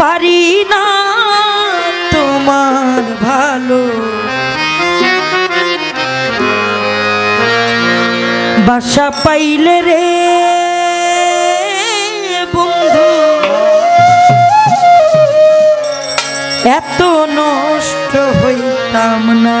পারি না তোমার ভালো। বাসা পাইলে রে বন্ধু এত নষ্ট হইতাম না।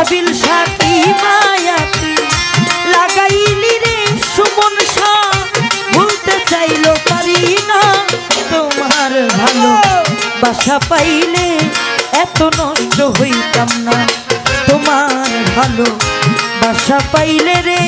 আবিল সাথী মায়াতে লাগাইলি রে সুমন শাহ, ভুলতে চাইলো পারি না তোমার ভালো বাসা পাইলে এত নষ্ট হইতাম না। তোমার ভালো বাসা পাইলে রে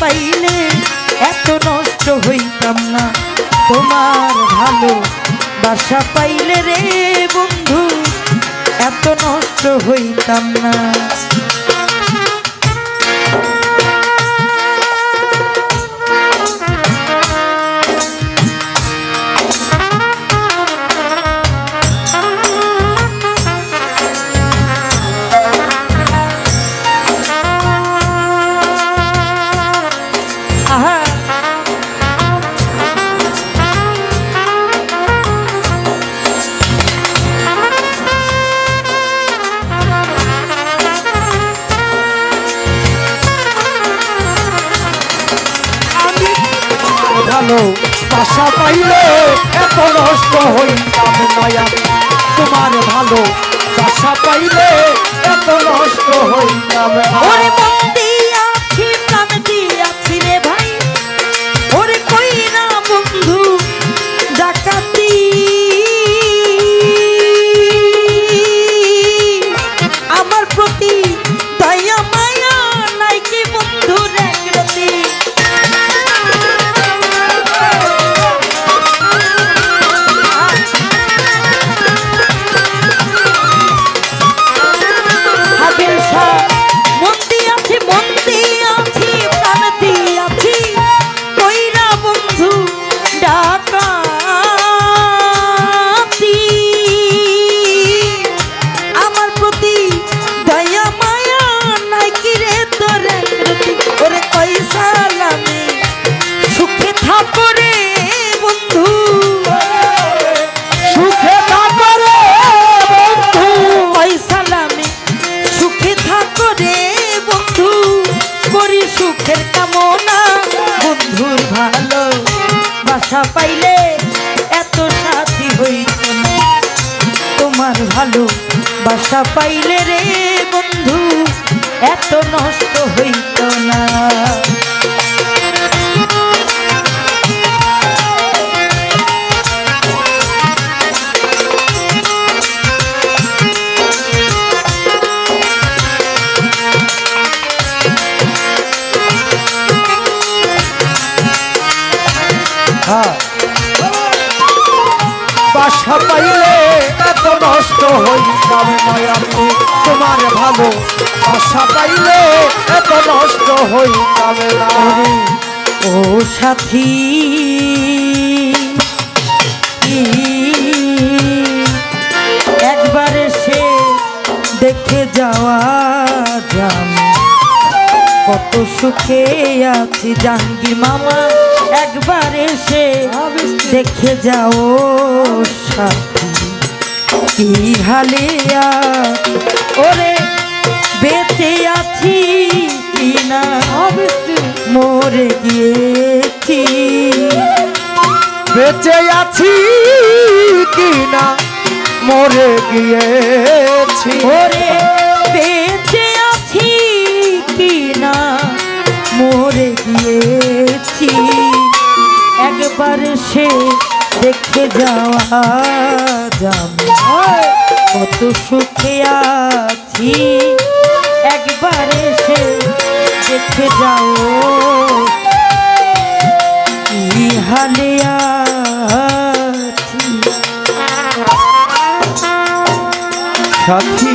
পাইলে এত নষ্ট হইতাম না। তোমার ভালো বাসা পাইলে রে বন্ধু, এত নষ্ট হইতাম না। বাসা পাইলে এত নষ্ট হইতাম নয়া তোমার ভালো আশা পাইলে এত নষ্ট হইতাম সুখের কামনা, বন্ধুর ভালো বাসা পাইলে এত সাথী হইত তোমার ভালো বাসা পাইলে রে বন্ধু, এত নষ্ট হইত বাসা পাইলে এত নষ্ট হইতাম নয় আমি তোমার ভালো বাসা পাইলে এত নষ্ট হইতাম না ও সাথী, একবার সে দেখে যাওয়া যাম কত সুখে আছি জাহাঙ্গীর মামা। একবার এসে দেখে যাও কি হালিয়া ওরে বেঁচে আছি কিনা মরে গিয়েছি। বেঁচে আছি কিনা মরে গিয়েছি। ওরে বেঁচে আছি কিনা মরে গিয়েছি। একবার সে দেখে যাওয়া যাবে। কত সুখে আছি। একবার সে দেখে যাও। আছি। সাথী